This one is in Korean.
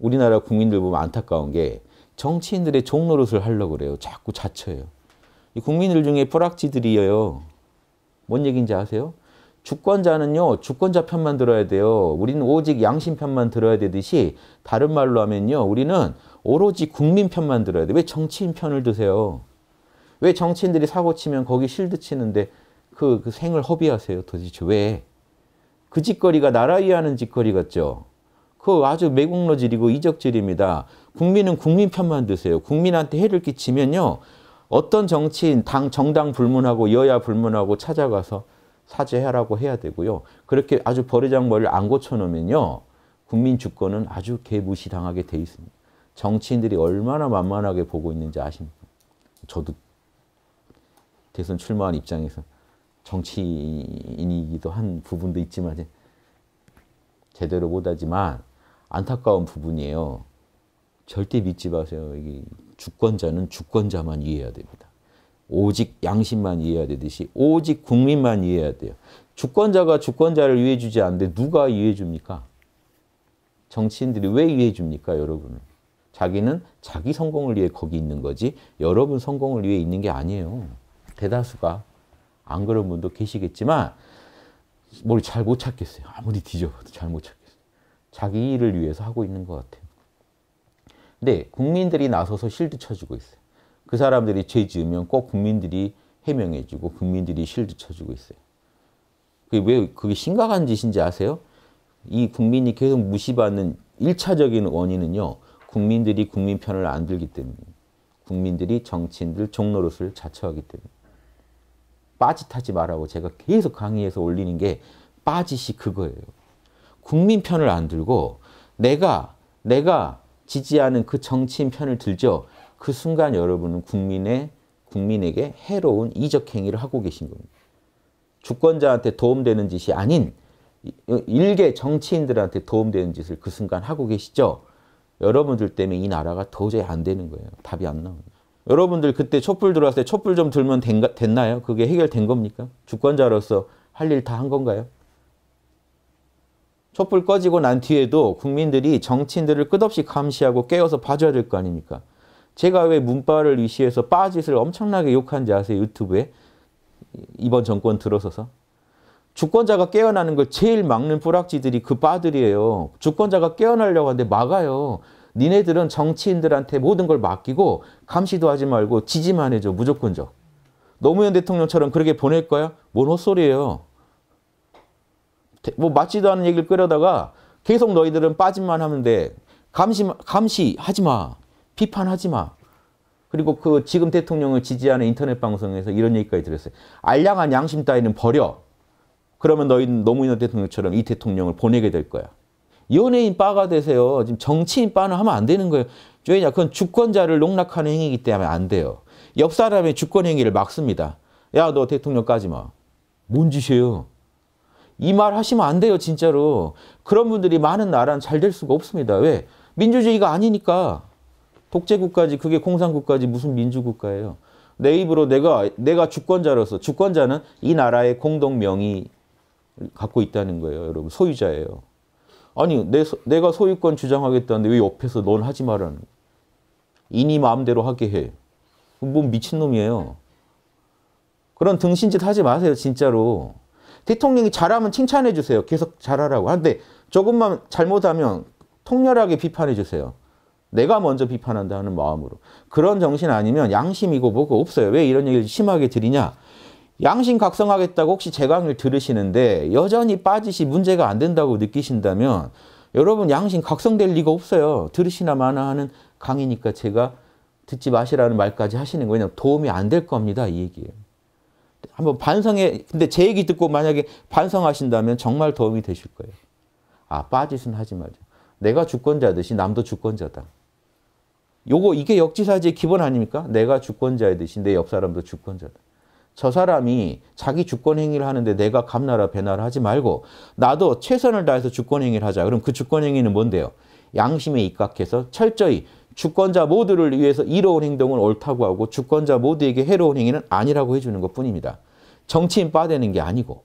우리나라 국민들 보면 안타까운 게 정치인들의 종노릇을 하려고 그래요. 자꾸 자처해요. 이 국민들 중에 뿌락지들이에요. 뭔 얘기인지 아세요? 주권자는요, 주권자 편만 들어야 돼요. 우리는 오직 양심 편만 들어야 되듯이 다른 말로 하면요, 우리는 오로지 국민 편만 들어야 돼. 왜 정치인 편을 드세요? 왜 정치인들이 사고 치면 거기 실드 치는데 그, 그 생을 허비하세요? 도대체 왜? 그 짓거리가 나라 위하는 짓거리 같죠? 그 아주 매국노질이고 이적질입니다. 국민은 국민 편만 드세요. 국민한테 해를 끼치면요. 어떤 정치인, 당, 정당 불문하고 여야 불문하고 찾아가서 사죄하라고 해야 되고요. 그렇게 아주 버르장 머리를 안 고쳐놓으면요. 국민 주권은 아주 개무시당하게 돼 있습니다. 정치인들이 얼마나 만만하게 보고 있는지 아십니까? 저도 대선 출마한 입장에서 정치인이기도 한 부분도 있지만 제대로 못하지만 안타까운 부분이에요. 절대 믿지 마세요. 이게 주권자는 주권자만 이해해야 됩니다. 오직 양심만 이해해야 되듯이 오직 국민만 이해해야 돼요. 주권자가 주권자를 이해해 주지 않는데 누가 이해해 줍니까? 정치인들이 왜 이해해 줍니까, 여러분을? 자기는 자기 성공을 위해 거기 있는 거지 여러분 성공을 위해 있는 게 아니에요. 대다수가 안 그런 분도 계시겠지만 뭘 잘 못 찾겠어요. 아무리 뒤져봐도 잘 못 찾겠어요. 자기 일을 위해서 하고 있는 것 같아요. 근데 국민들이 나서서 실드 쳐주고 있어요. 그 사람들이 죄 지으면 꼭 국민들이 해명해주고 국민들이 실드 쳐주고 있어요. 그게 왜 그게 심각한 짓인지 아세요? 이 국민이 계속 무시받는 1차적인 원인은요. 국민들이 국민 편을 안 들기 때문에 국민들이 정치인들 종노릇을 자처하기 때문에 빠짓하지 말라고 제가 계속 강의해서 올리는 게 빠짓이 그거예요. 국민 편을 안 들고 내가 내가 지지하는 그 정치인 편을 들죠. 그 순간 여러분은 국민의 국민에게 해로운 이적 행위를 하고 계신 겁니다. 주권자한테 도움되는 짓이 아닌 일개 정치인들한테 도움되는 짓을 그 순간 하고 계시죠. 여러분들 때문에 이 나라가 도저히 안 되는 거예요. 답이 안 나옵니다. 여러분들 그때 촛불 들어왔을 때 촛불 좀 들면 된가, 됐나요? 그게 해결된 겁니까? 주권자로서 할 일 다 한 건가요? 촛불 꺼지고 난 뒤에도 국민들이 정치인들을 끝없이 감시하고 깨어서 봐줘야 될 거 아닙니까? 제가 왜 문바를 위시해서 빠짓을 엄청나게 욕한지 아세요? 유튜브에? 이번 정권 들어서서. 주권자가 깨어나는 걸 제일 막는 뿌락지들이 그 빠들이에요. 주권자가 깨어나려고 하는데 막아요. 니네들은 정치인들한테 모든 걸 맡기고 감시도 하지 말고 지지만 해줘. 무조건적. 노무현 대통령처럼 그렇게 보낼 거야? 뭔 헛소리예요. 뭐 맞지도 않은 얘기를 끌어다가 계속 너희들은 빠짐만 하면 돼. 감시, 감시하지 마. 비판하지 마. 그리고 그 지금 대통령을 지지하는 인터넷 방송에서 이런 얘기까지 들었어요. 알량한 양심 따위는 버려. 그러면 너희는 노무현 대통령처럼 이 대통령을 보내게 될 거야. 연예인 빠가 되세요. 지금 정치인 빠는 하면 안 되는 거예요. 왜냐? 그건 주권자를 농락하는 행위이기 때문에 안 돼요. 옆 사람의 주권 행위를 막습니다. 야, 너 대통령 까지 마. 뭔 짓이에요? 이 말 하시면 안 돼요, 진짜로. 그런 분들이 많은 나라는 잘 될 수가 없습니다. 왜? 민주주의가 아니니까. 독재국가지, 그게 공산국가지 무슨 민주국가예요. 내 입으로 내가, 내가 주권자로서, 주권자는 이 나라의 공동 명의 갖고 있다는 거예요, 여러분. 소유자예요. 아니, 내, 내가 소유권 주장하겠다는데 왜 옆에서 넌 하지 말라는 이니 마음대로 하게 해. 뭐 미친놈이에요. 그런 등신짓 하지 마세요, 진짜로. 대통령이 잘하면 칭찬해 주세요. 계속 잘하라고. 하는데 조금만 잘못하면 통렬하게 비판해 주세요. 내가 먼저 비판한다는 마음으로. 그런 정신 아니면 양심이고 뭐고 없어요. 왜 이런 얘기를 심하게 드리냐? 양심 각성하겠다고 혹시 제 강의를 들으시는데 여전히 빠지시 문제가 안 된다고 느끼신다면 여러분 양심 각성될 리가 없어요. 들으시나 마나 하는 강의니까 제가 듣지 마시라는 말까지 하시는 거예요. 도움이 안 될 겁니다. 이 얘기예요. 한번 반성해. 근데 제 얘기 듣고 만약에 반성하신다면 정말 도움이 되실 거예요. 아, 빠짓은 하지 말자. 내가 주권자듯이 남도 주권자다. 요거 이게 역지사지의 기본 아닙니까? 내가 주권자이듯이 내 옆 사람도 주권자다. 저 사람이 자기 주권 행위를 하는데 내가 감나라 배나라 하지 말고 나도 최선을 다해서 주권 행위를 하자. 그럼 그 주권 행위는 뭔데요? 양심에 입각해서 철저히 주권자 모두를 위해서 이로운 행동은 옳다고 하고 주권자 모두에게 해로운 행위는 아니라고 해주는 것 뿐입니다. 정치인 빠되는 게 아니고